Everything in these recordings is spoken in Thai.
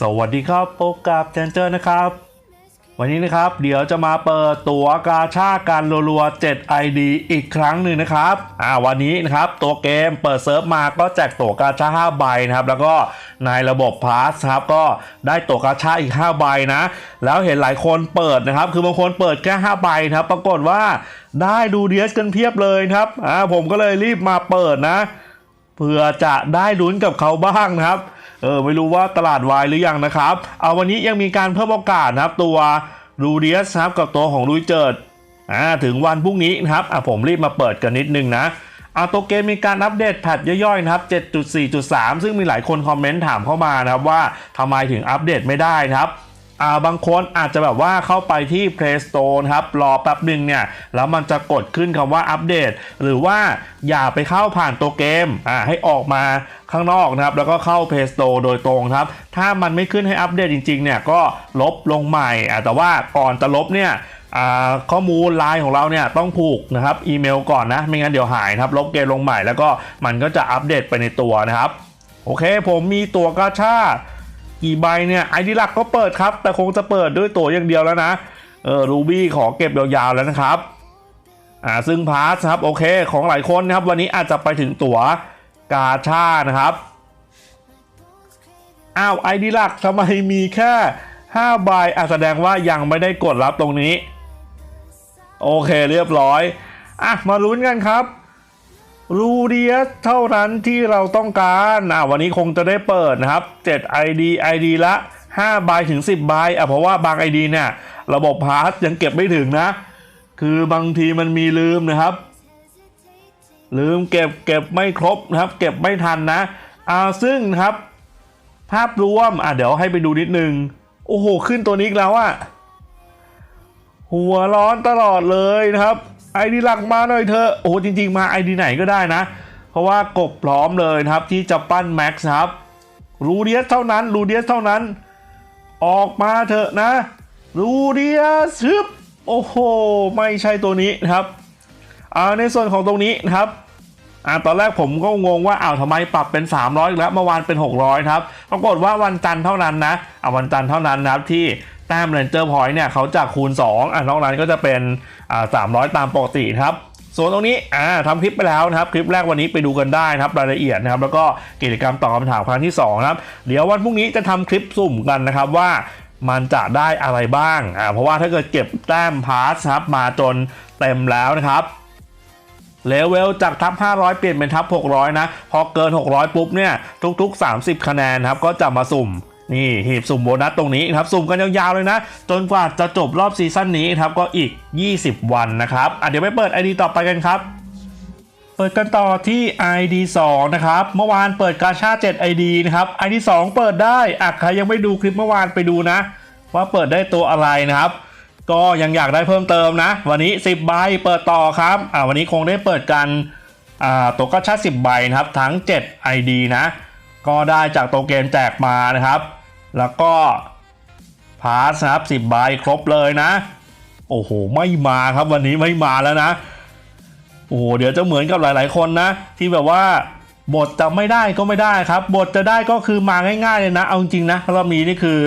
สวัสดีครับพบกับแจนเจอร์นะครับ วันนี้นะครับ เดี๋ยวจะมาเปิดตั๋วกาชาการรัวๆ7 ID อีกครั้งหนึ่งนะครับอ่าวันนี้นะครับตัวเกมเปิดเซิร์ฟมาก็แจกตั๋วกาชา5ใบนะครับ แล้วก็ในระบบพาสครับก็ได้ตั๋วกาชาอีก 5 ใบนะ แล้วเห็นหลายคนเปิดนะครับ คือบางคนเปิดแค่5ใบนะครับ ปรากฏว่าได้ดูเดียสกันเพียบเลยครับอ่าผมก็เลยรีบมาเปิดนะเพื่อจะได้ลุ้นกับเขาบ้างนะครับ เออไม่รู้ว่าตลาดวายหรือยังนะครับ เอาวันนี้ยังมีการเพิ่มโอกาสนะครับ ตัวรูเดียสครับกับตัวของลุยเจิดอ่าถึงวันพรุ่งนี้นะครับอะผมรีบมาเปิดกันนิดนึงนะเอาตัวเกมมีการอัปเดตแพทย่อยๆนะครับ 7.4.3 ซึ่งมีหลายคนคอมเมนต์ถามเข้ามานะครับว่าทำไมถึงอัปเดตไม่ได้นะครับ อ่าบางคนอาจจะแบบว่าเข้าไปที่ Play Store ครับ รอแป๊บหนึ่งเนี่ย แล้วมันจะกดขึ้นคำว่าอัปเดต หรือว่าอย่าไปเข้าผ่านตัวเกมอ่าให้ออกมาข้างนอกนะครับ แล้วก็เข้า Play Store โดยตรงครับ ถ้ามันไม่ขึ้นให้อัปเดตจริง ๆ เนี่ย ก็ลบลงใหม่อ่าแต่ว่าก่อนจะลบเนี่ยข้อมูลไลน์ของเราเนี่ยต้องผูกนะครับอีเมลก่อนนะ ไม่งั้นเดี๋ยวหายนะครับ ลบเกมลงใหม่แล้วก็มันก็จะอัปเดตไปในตัวนะครับ โอเค ผมมีตัวกาชา กี่ใบเนี่ยไอดีหลักก็เปิดครับ แต่คงจะเปิดด้วยตัวอย่างเดียวแล้วนะ เออรูบี้ขอเก็บยาวๆแล้วนะครับ อ่าซึ่งพาสครับโอเค ของหลายคนนะครับ วันนี้อาจจะไปถึงตัวกาชานะครับอ้าวไอดีหลักทำไมมีแค่5ใบอะแสดงว่ายังไม่ได้กดรับตรงนี้ โอเคเรียบร้อย อะมาลุ้นกันครับ รูเดียสเท่านั้นที่เราต้องการอะวันนี้คงจะได้เปิดนะครับ 7 ID ID ละ 5 ใบถึง 10 ใบอะเพราะว่าบาง ID เนี่ย ระบบพาสยังเก็บไม่ถึงนะ คือบางทีมันมีลืมนะครับ ลืมเก็บเก็บไม่ครบนะครับ เก็บไม่ทันนะอ่าซึ่งนะครับ ภาพรวมอะเดี๋ยวให้ไปดูนิดนึง โอ้โห ขึ้นตัวนี้อีกแล้วอะหัวร้อนตลอดเลยนะครับ ไอดีหลักมาหน่อยเถอะโอ้โหจริง ๆ มาไอดีไหนก็ได้นะ เพราะว่ากบพร้อมเลยครับที่จะปั้นแม็กซ์ครับรูเดียสเท่านั้นรูเดียสเท่านั้น ออกมาเถอะนะรูเดียสฮึบโอ้โห ไม่ใช่ตัวนี้นะครับอ่าในส่วนของตรงนี้นะครับอ่าตอนแรกผมก็งงว่าอ้าวทำไมปรับเป็น 300อีกแล้วเมื่อวานเป็น 600 ครับปรากฏว่าวันจันทร์เท่านั้นนะอ่าวันจันทร์เท่านั้นนะครับที่ แต้มเรนเจอร์พอยต์เนี่ยเขาจะคูณ 2อ่านอกนั้นก็จะเป็นอ่า300ตามปกติครับส่วนตรงนี้อ่าทำคลิปไปแล้วนะครับ คลิปแรกวันนี้ไปดูกันได้นะครับรายละเอียดนะครับ แล้วก็กิจกรรมตอบคำถามครั้งที่2นะครับ เดี๋ยววันพรุ่งนี้จะทำคลิปสุ่มกันนะครับว่ามันจะได้อะไรบ้างอ่าเพราะว่าถ้าเกิดเก็บแต้มพาสครับมาจนเต็มแล้วนะครับเลเวลจากทับ 500 เปลี่ยนเป็นทับ 600 นะ พอเกิน 600 ปุ๊บเนี่ย ทุก ๆ 30 คะแนนครับ ก็จะมาสุ่ม นี่หีบสุ่มโบนัสตรงนี้ครับสุ่มกันยาวๆเลยนะ จนกว่าจะจบรอบซีซั่นนี้ครับก็อีก 20 วันนะครับอะเดี๋ยวไปเปิด ID ต่อไปกันครับเปิดกันต่อที่ ID 2 นะครับ เมื่อวานเปิดกาชา7 ID นะครับ ID 2 เปิดได้อะใครยังไม่ดูคลิปเมื่อวานไปดูนะ ว่าเปิดได้ตัวอะไรนะครับ ก็ยังอยากได้เพิ่มเติมนะ วันนี้ 10 ใบเปิดต่อครับอ่าวันนี้คงได้เปิดกันอ่าตัวกาชา10 ใบนะครับ ทั้ง 7 ID นะ ก็ได้จากตัวเกมแจกมานะครับ แล้วก็พาสนะครับ10ใบครบเลยนะ โอ้โห ไม่มาครับวันนี้ไม่มาแล้วนะ โอ้โห เดี๋ยวจะเหมือนกับหลาย ๆ คนนะ ที่แบบว่าบทจะไม่ได้ก็ไม่ได้ครับ บทจะได้ก็คือมาง่ายๆเลยนะ เอาจริงนะรอบนี้นี่คือ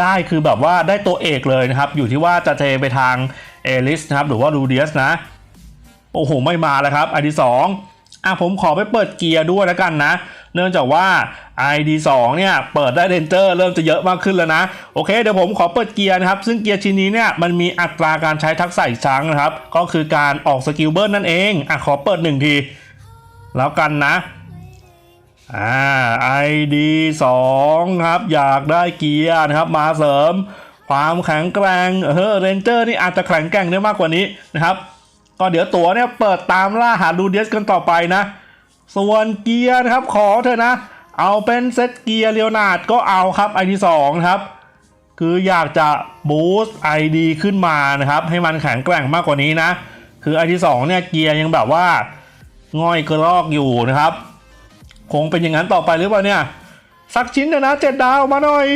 ได้คือแบบว่าได้ตัวเอกเลยนะครับ อยู่ที่ว่าจะเทไปทางเอลิสนะครับ หรือว่ารูเดียสนะ โอ้โห ไม่มาแล้วครับ ID 2อะผมขอไปเปิดเกียร์ด้วยแล้วกันนะ เนื่องจากว่า ID 2 เนี่ยเปิดได้เรนเจอร์เริ่มจะเยอะมากขึ้นแล้วนะ โอเคเดี๋ยวผมขอเปิดเกียร์นะครับ ซึ่งเกียร์ชิ้นนี้เนี่ยมันมีอัตราการใช้ทักษะอีกครั้งนะครับ ก็คือการออกสกิลเบิร์นนั่นเองอะขอเปิดหนึ่งที แล้วกันนะอ่า ID 2ครับ อยากได้เกียร์นะครับ มาเสริมความแข็งแกร่งเออเรนเจอร์นี่อาจจะแข็งแกร่งได้มากกว่านี้นะครับ ก็เดี๋ยวตั๋วเนี่ยเปิดตามล่าหาดูเดียสกันต่อไปนะ ส่วนเกียร์นะครับขอเถอะนะ เอาเป็นเซตเกียร์เลียวนาดก็เอาครับ ID 2นะครับ คืออยากจะบูสต์ ID ขึ้นมานะครับ ให้มันแข็งแกร่งมากกว่านี้นะ คือ ID 2เนี่ยเกียร์ยังแบบว่าง่อยกระลอกอยู่นะครับ คงเป็นอย่างนั้นต่อไปหรือเปล่าเนี่ยสักชิ้นเถอะนะเจ็ดดาวมาหน่อย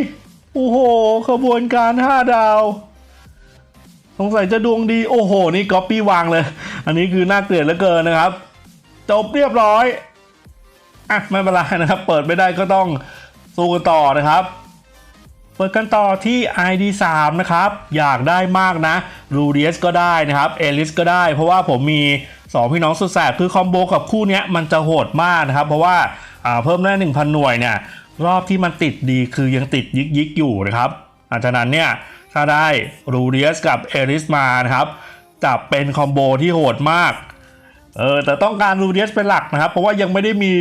โอ้โหขบวนการ5ดาวสงสัยจะดวงดีโอ้โห นี่ก๊อปปี้วางเลย อันนี้คือน่าเกลียดเหลือเกินนะครับ จบเรียบร้อยอะไม่เป็นไรนะครับ เปิดไม่ได้ก็ต้องสู้กันต่อนะครับ เปิดกันต่อที่ ID 3 นะครับ อยากได้มากนะรูเดียสก็ได้นะครับเอลิสก็ได้ เพราะว่าผมมี 2 พี่น้องสุดแสบคือคอมโบกับคู่นี้มันจะโหดมากนะครับ เพราะว่าาเพิ่มได้ 1,000 หน่วยเนี่ยรอบที่มันติดดีคือยังติดยิกยิกอยู่นะครับอาจากนั้นเนี่ยถ้าได้รูเดียสกับเอลิสมานะครับจะเป็นคอมโบที่โหดมาก เออแต่ต้องการรูเดียสเป็นหลักนะครับ เพราะว่ายังไม่ได้มี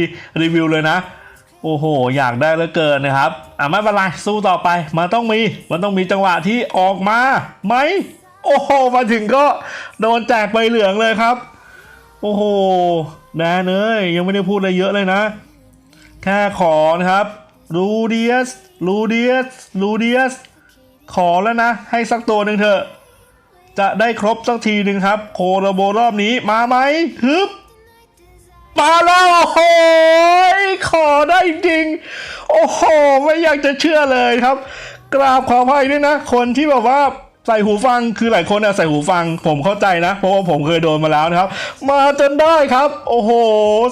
รีวิวเลยนะ โอ้โห อยากได้เหลือเกินนะครับ อะไม่เป็นไรสู้ต่อไป มันต้องมีมันต้องมีจังหวะที่ออกมาไหมโอ้โหมาถึงก็โดนแจกใบเหลืองเลยครับ โอ้โหแดนเอ้ยยังไม่ได้พูดอะไรเยอะเลยนะ แค่ขอนะครับรูเดียสรูเดียสรูเดียสขอแล้วนะ ให้สักตัวหนึ่งเถอะ จะได้ครบสักทีหนึ่งครับ โคโรโบรอบนี้มาไหมฮึบมาแล้วโอ้โหขอได้จริง โอ้โห ไม่อยากจะเชื่อเลยครับ กราบขออภัยด้วยนะ คนที่แบบว่าใส่หูฟังคือหลายคนอะใส่หูฟัง ผมเข้าใจนะ เพราะว่าผมเคยโดนมาแล้วนะครับ มาจนได้ครับ โอ้โห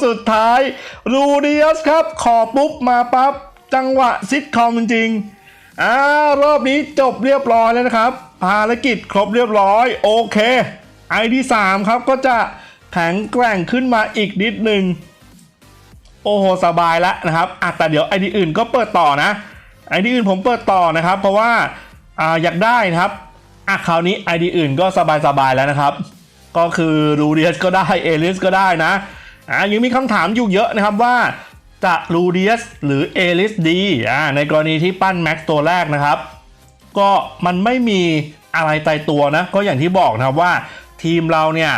สุดท้าย รูเดียสครับ ขอปุ๊บมาปั๊บจังหวะซิทคอมจริง อ่ารอบนี้จบเรียบร้อยแล้วนะครับ ภารกิจครบเรียบร้อยโอเคไอที่3ครับก็จะแข็งแกร่งขึ้นมาอีกนิดหนึ่งโอ้โหสบายแล้วนะครับอะแต่เดี๋ยวไอดีอื่นก็เปิดต่อนะไอดีอื่นผมเปิดต่อนะครับ เพราะว่าอ่าอยากได้นะครับอะคราวนี้ไอดีอื่นก็สบายๆแล้วนะครับ ก็คือรูเดียสก็ได้เอลิสก็ได้นะอะยังมีคำถามอยู่เยอะนะครับว่า จะรูเดียสหรือเอลิสดีอ่าในกรณีที่ปั้นแม็กตัวแรกนะครับ ก็มันไม่มีอะไรตายตัวนะ ก็อย่างที่บอกนะครับว่าทีมเราเนี่ย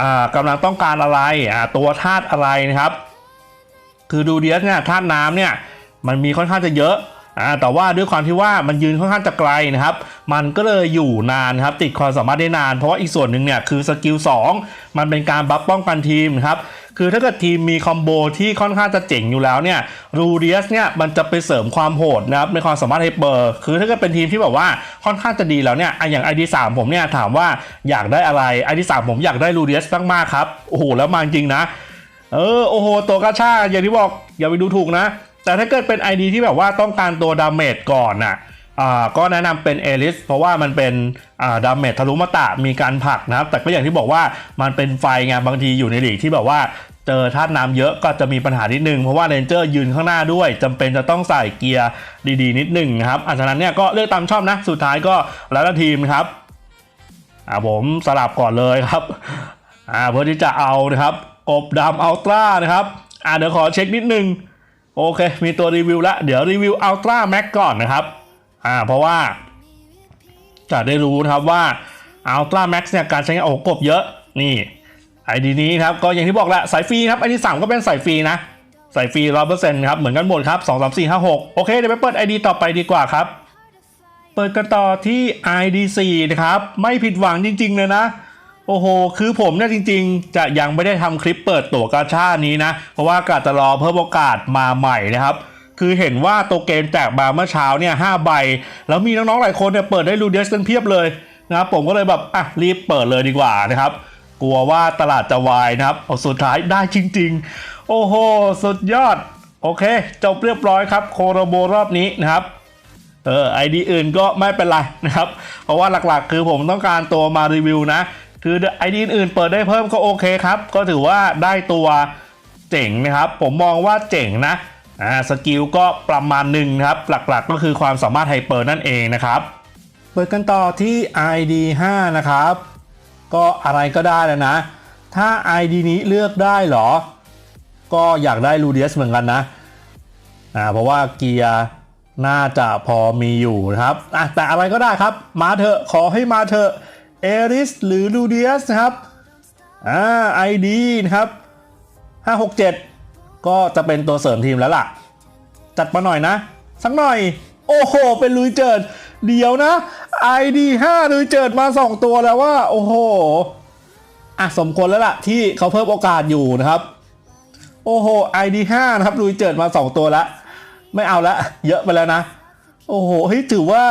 อ่ากำลังต้องการอะไรอ่าตัวธาตุอะไรนะครับ คือดูเดียสเนี่ยธาตุน้ำเนี่ยมันมีค่อนข้างจะเยอะอ่าแต่ว่าด้วยความที่ว่ามันยืนค่อนข้างจะไกลนะครับ มันก็เลยอยู่นานครับติดความสามารถได้นาน เพราะว่าอีกส่วนหนึ่งเนี่ยคือสกิล2มันเป็นการบัฟป้องกันทีมครับ คือถ้าเกิดทีมมีคอมโบที่ค่อนข้างจะเจ๋งอยู่แล้วเนี่ยรูเดียสเนี่ยมันจะไปเสริมความโหดนะครับในความสามารถไฮเปอร์ คือถ้าเกิดเป็นทีมที่แบบว่าค่อนข้างจะดีแล้วเนี่ยอะอย่าง ID 3ผมเนี่ยถามว่าอยากได้อะไร ID 3ผมอยากได้รูเดียสมากๆครับโอ้โหแล้วมาจริงนะเออโอ้โหตัวกระชากอย่างที่บอกอย่าไปดูถูกนะ แต่ถ้าเกิดเป็น ID ที่แบบว่าต้องการตัวดาเมจก่อนน่ะ อ่าก็แนะนำเป็นเอลิสเพราะว่ามันเป็นอ่าดาเมจทะลุมาตะมีการผลักนะครับ แต่ก็อย่างที่บอกว่ามันเป็นไฟไงบางทีอยู่ในหลีกที่แบบว่าเจอธาตุน้ำเยอะก็จะมีปัญหานิดนึง เพราะว่าเรนเจอร์ยืนข้างหน้าด้วยจำเป็นจะต้องใส่เกียร์ดีๆ นิดนึงนะครับอันนั้นเนี่ยก็เลือกตามชอบนะ สุดท้ายก็แล้วแต่ทีมครับอ่าผมสลับก่อนเลยครับอ่าเพื่อที่จะเอานะครับกบดำอัลตร้านะครับอ่าเดี๋ยวขอเช็คนิดนึงโอเค มีตัวรีวิวแล้วเดี๋ยวรีวิวอัลตร้าแม็กก่อนนะครับ อ่าเพราะว่าจะได้รู้นะครับว่าอัลตร้าแม็กเนี่ยการใช้งานโอ้กบเยอะนี่ไอดีนี้ครับก็อย่างที่บอกแหละสายฟรีครับไอดีสามก็เป็นสายฟรีนะสายฟรีร้อยเปอร์เซ็นต์ครับเหมือนกันหมดครับสองสามสี่ห้าหกโอเคเดี๋ยวไปเปิดไอดีต่อไปดีกว่าครับ เปิดกันต่อที่ ID4 นะครับไม่ผิดหวังจริง ๆ เลยนะ โอ้โห คือผมเนี่ยจริง ๆ จะยังไม่ได้ทำคลิปเปิดตั๋วกาชานี้นะ เพราะว่ากะจะรอเพิ่มโอกาสมาใหม่นะครับ คือเห็นว่าตัวเกมแจกมาเมื่อเช้าเนี่ยห้าใบ แล้วมีน้องๆหลายคนเนี่ยเปิดได้รูเดสกันเพียบเลยนะครับผมก็เลยแบบอะรีบเปิดเลยดีกว่านะครับ กลัวว่าตลาดจะวายนะครับเอาสุดท้ายได้จริง ๆ โอ้โหสุดยอด โอเค จบเรียบร้อยครับโคโรโบรอบนี้นะครับเออไอดีอื่นก็ไม่เป็นไรนะครับ เพราะว่าหลักๆ คือผมต้องการตัวมารีวิวนะ คือไอดีอื่นเปิดได้เพิ่มก็โอเคครับ ก็ถือว่าได้ตัวเจ๋งนะครับ ผมมองว่าเจ๋งนะ อ่าสกิลก็ประมาณหนึ่งนะครับ หลักๆก็คือความสามารถไฮเปอร์นั่นเองนะครับเปิดกันต่อที่ ID 5 นะครับ ก็อะไรก็ได้แล้วนะ ถ้า ID นี้เลือกได้เหรอ ก็อยากได้ลูเดียสเหมือนกันนะอ่าเพราะว่าเกียร์น่าจะพอมีอยู่นะครับอะแต่อะไรก็ได้ครับ มาเถอะขอให้มาเถอะเอริสหรือลูเดียสนะครับอ่าไอดีนะครับ 567 ก็จะเป็นตัวเสริมทีมแล้วล่ะ จัดมาหน่อยนะ สักหน่อย โอ้โห เป็นลุยเจิด เดี๋ยวนะ ID 5ลุยเจิดมา 2 ตัวแล้วว่า โอ้โหอะสมควรแล้วล่ะ ที่เขาเพิ่มโอกาสอยู่นะครับ โอ้โห ID 5นะครับลุยเจิดมา 2 ตัวแล้วไม่เอาละเยอะไปแล้วนะ โอ้โหเฮ้ยถือว่า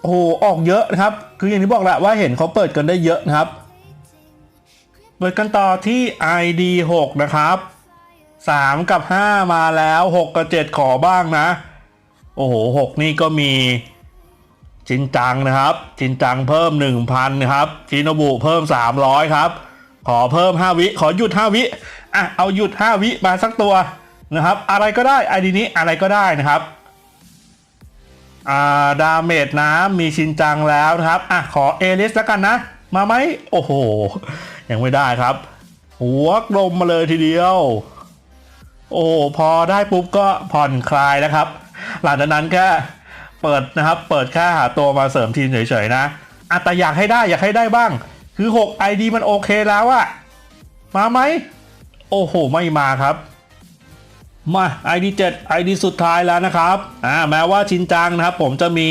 โอ้โหออกเยอะนะครับ คืออย่างที่บอกแหละว่าเห็นเขาเปิดกันได้เยอะนะครับ เปิดกันต่อที่ ID 6 นะครับ 3กับ5มาแล้ว6กับ7ขอบ้างนะ โอ้โห6นี่ก็มีจินจังนะครับ จินจังเพิ่ม1,000นะครับชินบุเพิ่ม300ครับ ขอเพิ่ม5วิ ขอหยุด5วิอะเอาหยุด5วิมาสักตัวนะครับ อะไรก็ได้ไอดีนี้อะไรก็ได้นะครับอ่าดาเมจน้ำมีชินจังแล้วนะครับอะขอเอลิสแล้วกันนะ มาไหมโอ้โห ยังไม่ได้ครับ หัวกลมมาเลยทีเดียว โอ้พอได้ปุ๊บก็ผ่อนคลายแล้วครับ หลังจากนั้นแค่เปิดนะครับ เปิดแค่หาตัวมาเสริมทีมเฉยๆนะอะแต่อยากให้ได้อยากให้ได้บ้าง คือ 6 ID มันโอเคแล้วอะมาไหม โอ้โห ไม่มาครับ มา ID 7 ID สุดท้ายแล้วนะครับอ่าแม้ว่าชินจังนะครับ ผมจะมี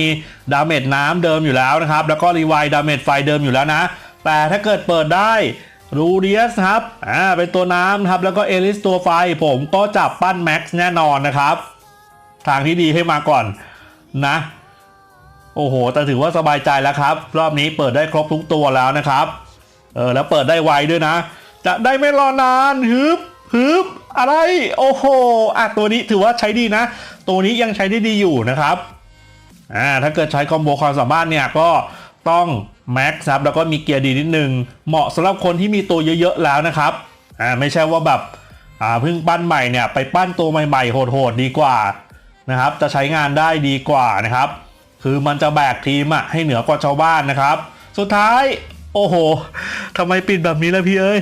ดาเมจน้ำเดิมอยู่แล้วนะครับ แล้วก็รีไวดาเมจไฟเดิมอยู่แล้วนะ แต่ถ้าเกิดเปิดได้ รูเดียสครับอ่าเป็นตัวน้ำครับแล้วก็เอลิสตัวไฟ ผมก็จับปั้นแม็กซ์แน่นอนนะครับ ทางที่ดีให้มาก่อนนะ โอ้โห แต่ถือว่าสบายใจแล้วครับ รอบนี้เปิดได้ครบทุกตัวแล้วนะครับเออแล้วเปิดได้ไวด้วยนะ จะได้ไม่รอนานฮึบฮึบอะไรโอ้โหอะตัวนี้ถือว่าใช้ดีนะ ตัวนี้ยังใช้ได้ดีอยู่นะครับอ่าถ้าเกิดใช้คอมโบความสามารถเนี่ยก็ ต้องแม็กซ์ครับแล้วก็มีเกียร์ดีนิดนึง เหมาะสำหรับคนที่มีตัวเยอะๆแล้วนะครับอ่าไม่ใช่ว่าแบบอ่าเพิ่งปั้นใหม่เนี่ยไปปั้นตัวใหม่ๆโหดๆดีกว่านะครับ จะใช้งานได้ดีกว่านะครับ คือมันจะแบกทีมอะให้เหนือกว่าชาวบ้านนะครับ สุดท้าย โอ้โหทำไมปิดแบบนี้ล่ะพี่เอ้ย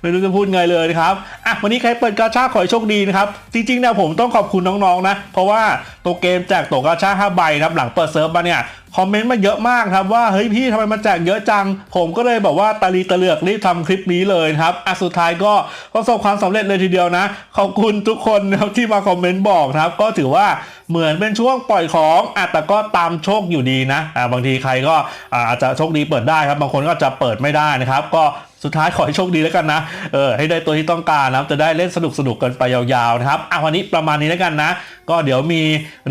ไม่รู้จะพูดไงเลยนะครับอะวันนี้ใครเปิดกาชาขอให้โชคดีนะครับ จริงๆเนี่ยผมต้องขอบคุณน้องๆนะ เพราะว่าตัวเกมแจกตัวกาชา5ใบครับหลังเปิดเซิร์ฟมาเนี่ยคอมเมนต์มาเยอะมากครับว่าเฮ้ยพี่ทำไมมันแจกเยอะจัง ผมก็เลยแบบว่าตาลีตะเลือกรีบทำคลิปนี้เลยครับอะสุดท้ายก็ประสบความสำเร็จเลยทีเดียวนะ ขอบคุณทุกคนครับที่มาคอมเมนต์บอกครับ ก็ถือว่าเหมือนเป็นช่วงปล่อยของอะแต่ก็ตามโชคอยู่ดีนะอะบางทีใครก็อาจจะโชคดีเปิดได้ครับ บางคนก็จะเปิดไม่ได้นะครับ ก็ สุดท้ายขอให้โชคดีแล้วกันนะ เออให้ได้ตัวที่ต้องการนะจะได้เล่นสนุกสนุกกันไปยาวๆนะครับอะวันนี้ประมาณนี้แล้วกันนะ ก็เดี๋ยวมี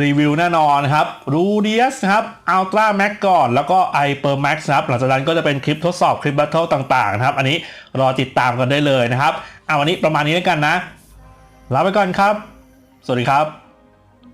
รีวิวแน่นอนนะครับรูเดียสครับอัลตร้าแม็กก่อน แล้วก็ไอเปอร์แม็กครับหลังจากนั้นก็จะเป็นคลิปทดสอบคลิปแบทเทิลต่างๆนะครับ อันนี้รอติดตามกันได้เลยนะครับอะวันนี้ประมาณนี้แล้วกันนะลาไปก่อนครับ สวัสดีครับ